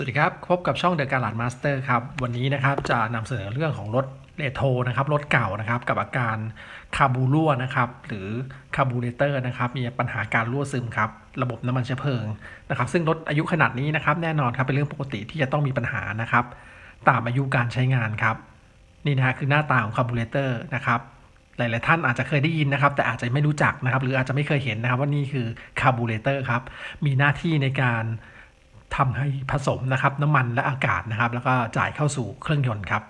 สวัสดีครับ พบกับช่อง The g a l a d Master ครับ วันนี้นะครับจะนำเสนอเรื่องของรถเรโทรนะครับ รถเก่านะครับ กับอาการคาบูรั่วนะครับ หรือคาบูเรเตอร์นะครับ มีปัญหาการรั่วซึมครับ ระบบน้ำมันเชื้อเพลิงนะครับ ซึ่งรถอายุขนาดนี้นะครับ แน่นอนครับ เป็นเรื่องปกติที่จะต้องมีปัญหานะครับ ตามอายุการใช้งานครับ นี่นะฮะคือหน้าตาของคาบูเรเตอร์นะครับ หลาย ๆ ท่านอาจจะเคยได้ยินนะครับ แต่อาจจะไม่รู้จักนะครับ หรืออาจจะไม่เคยเห็นนะครับว่านี่คือคาบูเรเตอร์ครับ มีหน้าที่ในการ ทำให้ผสมนะครับน้ำมันและอากาศนะครับ แล้วก็จ่ายเข้าสู่เครื่องยนต์ครับ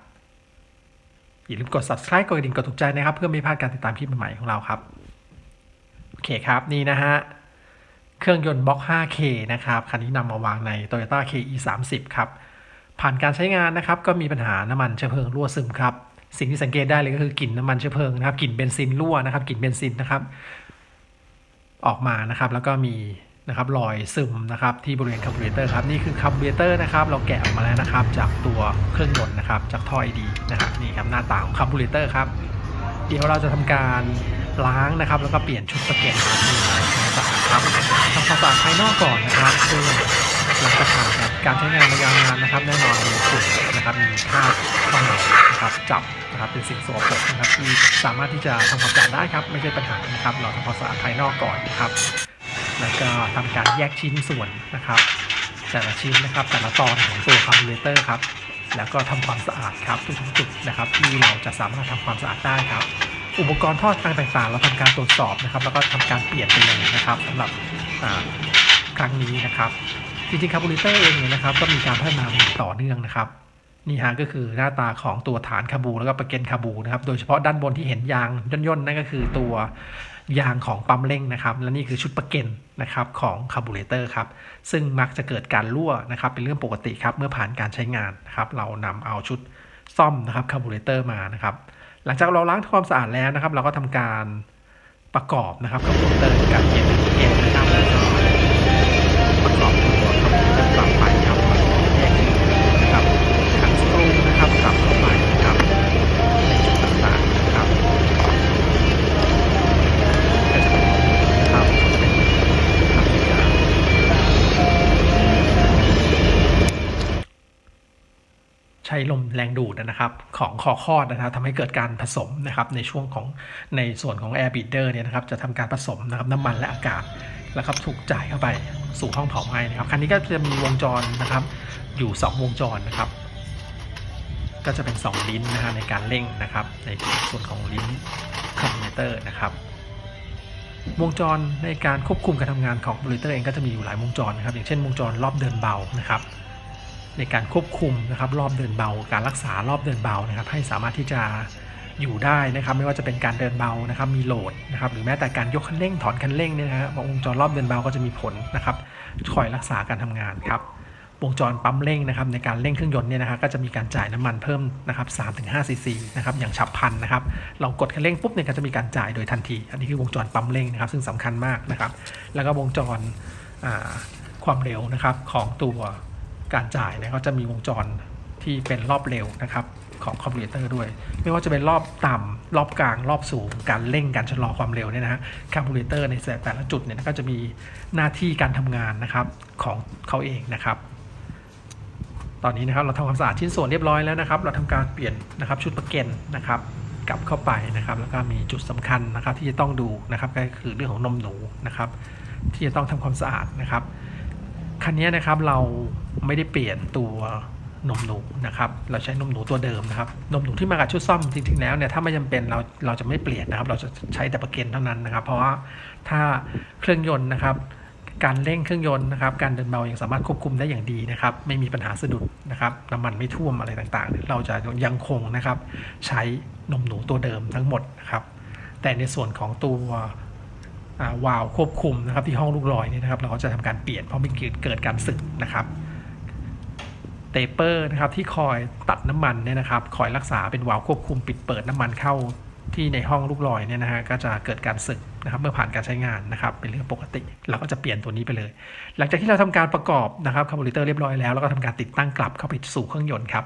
อย่าลืมกด subscribe กดกระดิ่งกดถูกใจนะครับ เพื่อไม่พลาดการติดตามคลิปใหม่ๆของเราครับ โอเคครับนี่นะฮะเครื่องยนต์บล็อก 5K นะครับคันนี้นำมาวางใน Toyota KE 3 0ครับ ผ่านการใช้งานนะครับ ก็มีปัญหาน้ำมันเชื้อเพลิงรั่วซึมครับ สิ่งที่สังเกตได้เลยก็คือกลิ่นน้ำมันเชื้อเพลิงนะครับกลิ่นเบนซินรั่วนะครับกลิ่นเบนซินนะครับ ออกมานะครับ แล้วก็มี นะครับรอยซึมนะครับที่บริเวณคาร์บูเรเตอร์ครับนี่คือคาร์บูเรเตอร์นะครับเราแกะออกมาแล้วนะครับ จากตัวเครื่องยนต์นะครับจากท่อไอดีนะครับนี่ครับหน้าตาของคาร์บูเรเตอร์ครับเดี๋ยวเราจะทำการล้างนะครับ แล้วก็เปลี่ยนชุดสเก็ตครับนี่ทำความสะอาดครับทำความสะอาดภายนอกก่อนนะครับซึ่งหลังจากผ่านการใช้งานมายาวนานนะครับแน่นอนมีฝุ่นนะครับมีคราบเข้ามานะครับจับนะครับเป็นสิ่งสกปรกนะครับที่สามารถที่จะทำความสะอาดได้ครับ ไม่ใช่ปัญหานะครับ เราทำความสะอาดภายนอกก่อนนะครับ แล้วก็ทำการแยกชิ้นส่วนนะครับ แต่ละชิ้นนะครับแต่ละตอนของตัวคาร์บูเรเตอร์ครับ แล้วก็ทำความสะอาดครับทุกๆจุดนะครับ ที่เราจะสามารถทำความสะอาดได้ครับ อุปกรณ์ทอดทางต่างๆ เราทำการตรวจสอบนะครับ แล้วก็ทำการเปลี่ยนไปเลยนะครับสำหรับครั้งนี้นะครับจริงๆคาร์บูเรเตอร์เองเนี่ยนะครับก็มีการพัฒนามาต่อเนื่องนะครับนี่ฮะก็คือหน้าตาของตัวฐานคาบูแล้วก็ประเก็นคาบูนะครับ โดยเฉพาะด้านบนที่เห็นยางย่นๆนั่นก็คือตัว ยางของปั๊มเร่งนะครับ และนี่คือชุดประเก็นนะครับของคาร์บูเรเตอร์ครับ ซึ่งมักจะเกิดการรั่วนะครับเป็นเรื่องปกติครับเมื่อผ่านการใช้งานนะครับ เรานำเอาชุดซ่อมนะครับคาร์บูเรเตอร์มานะครับ หลังจากเราล้างทำความสะอาดแล้วนะครับ เราก็ทำการประกอบนะครับคาร์บูเรเตอร์การเปลี่ยนประเก็นนะครับแล้วก็ประกอบตัวคาบูเรเตอร์กลับไป ลมแรงดูดนะครับของคอคอดนะครับทำให้เกิดการผสมนะครับในช่วงของในส่วนของ Air Beater เนี่ยนะครับจะทำการผสมนะครับน้ำมันและอากาศแล้วครับถูกจ่ายเข้าไปสู่ห้องเผาไหม้นะครับคันนี้ก็จะมีวงจรนะครับอยู่ 2 วงจรนะครับ ก็จะเป็น 2 ลิ้นนะฮะในการเร่งนะครับ ในส่วนของลิ้นคอมพิวเตอร์นะครับวงจรในการควบคุมการทำงานของบริเตอร์เองก็จะมีอยู่หลาย วงจรนะครับ อย่างเช่นวงจรรอบเดินเบานะครับ ในการควบคุมนะครับรอบเดินเบา การรักษารอบเดินเบานะครับ ให้สามารถที่จะอยู่ได้นะครับ ไม่ว่าจะเป็นการเดินเบานะครับ มีโหลดนะครับหรือแม้แต่การยกคันเร่งถอนคันเร่งเนี่ยนะฮะวงจรรอบเดินเบาก็จะมีผลนะครับคอยรักษาการทำงานครับวงจรปั๊มเร่งนะครับในการเร่งเครื่องยนต์เนี่ยนะครับก็จะมีการจ่ายน้ำมันเพิ่มนะครับ3-5ซีซีนะครับอย่างฉับพลันนะครับเรากดคันเร่งปุ๊บเนี่ยก็จะมีการจ่ายโดยทันที อันนี้คือวงจรปั๊มเร่งนะครับซึ่งสำคัญมากนะครับ แล้วก็วงจรความเร็วนะครับของตัว การจ่ายเนี่ยก็จะมีวงจรที่เป็นรอบเร็วนะครับของคอมพิวเตอร์ด้วย ไม่ว่าจะเป็นรอบต่ำรอบกลางรอบสูง การเร่งการชะลอความเร็วเนี่ยนะฮะคอมพิวเตอร์ในแต่ละจุดเนี่ยก็จะมีหน้าที่การทำงานนะครับของเขาเองนะครับ ตอนนี้นะครับเราทำความสะอาดชิ้นส่วนเรียบร้อยแล้วนะครับ เราทำการเปลี่ยนนะครับชุดประเก็นนะครับกลับเข้าไปนะครับ แล้วก็มีจุดสำคัญนะครับที่จะต้องดูนะครับก็คือเรื่องของนมหนูนะครับ ที่จะต้องทำความสะอาดนะครับ คันนี้นะครับเราไม่ได้เปลี่ยนตัวนมหนูนะครับเราใช้นมหนูตัวเดิมนะครับนมหนูที่มากับชุดซ่อมจริงๆแล้วเนี่ยถ้าไม่จำเป็นเราเราจะไม่เปลี่ยนนะครับ เราจะใช้แต่ประเก็นเท่านั้นนะครับ เพราะว่าถ้าเครื่องยนต์นะครับ การเร่งเครื่องยนต์นะครับ การเดินเบายังสามารถควบคุมได้อย่างดีนะครับ ไม่มีปัญหาสะดุดนะครับน้ำมันไม่ท่วมอะไรต่างๆ เราจะยังคงนะครับ ใช้นมหนูตัวเดิมทั้งหมดนะครับ แต่ในส่วนของตัว วาล์วควบคุมนะครับที่ห้องลูกลอยเนี่ยนะครับ เราก็จะทำการเปลี่ยนเพราะมันเกิดการสึกนะครับเตเปอร์นะครับที่คอยตัดน้ำมันเนี่ยนะครับคอยรักษาเป็นวาล์วควบคุมปิดเปิดน้ำมันเข้าที่ในห้องลูกลอยเนี่ยนะฮะก็จะเกิดการสึกนะครับเมื่อผ่านการใช้งานนะครับเป็นเรื่องปกติเราก็จะเปลี่ยนตัวนี้ไปเลย หลังจากที่เราทำการประกอบนะครับคาร์บูเรเตอร์เรียบร้อยแล้วเราก็ทำการติดตั้งกลับเข้าไปสู่เครื่องยนต์ครับ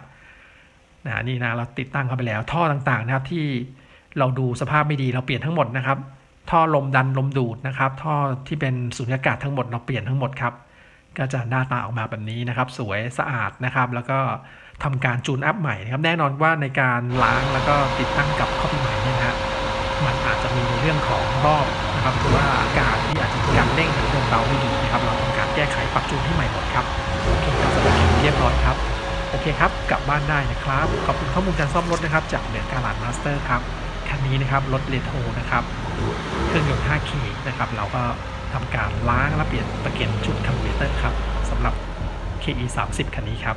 นะนี่นะเราติดตั้งเข้าไปแล้วท่อต่างๆนะครับที่เราดูสภาพไม่ดีเราเปลี่ยนทั้งหมดนะครับ ท่อลมดันลมดูดนะครับ ท่อที่เป็นสุญญากาศทั้งหมดเราเปลี่ยนทั้งหมดครับ ก็จะหน้าตาออกมาแบบนี้นะครับ สวยสะอาดนะครับ แล้วก็ทำการจูนอัพใหม่นะครับ แน่นอนว่าในการล้างแล้วก็ติดตั้งกับข้อปีใหม่เนี่ยนะฮะมันอาจจะมีในเรื่องของรอบนะครับหรือว่าอากาศที่อาจจะมีการเร่งหรือเดินเบาไม่ดีนะครับ เราทำการแก้ไขปรับจูนให้ใหม่หมดครับโอเคครับสำหรับคลิปนี้เรียบร้อยครับโอเคครับ กลับบ้านได้นะครับ ขอบคุณข้อมูลการซ่อมรถนะครับ จากเหนือการลาดมาสเตอร์ครับ คันนี้นะครับรถเลโทนะครับเครื่องยนต์ 5K นะครับเราก็ทำการล้างและเปลี่ยนประเก็นชุดคอมพิวเตอร์ครับสำหรับ KE 30คันนี้ครับ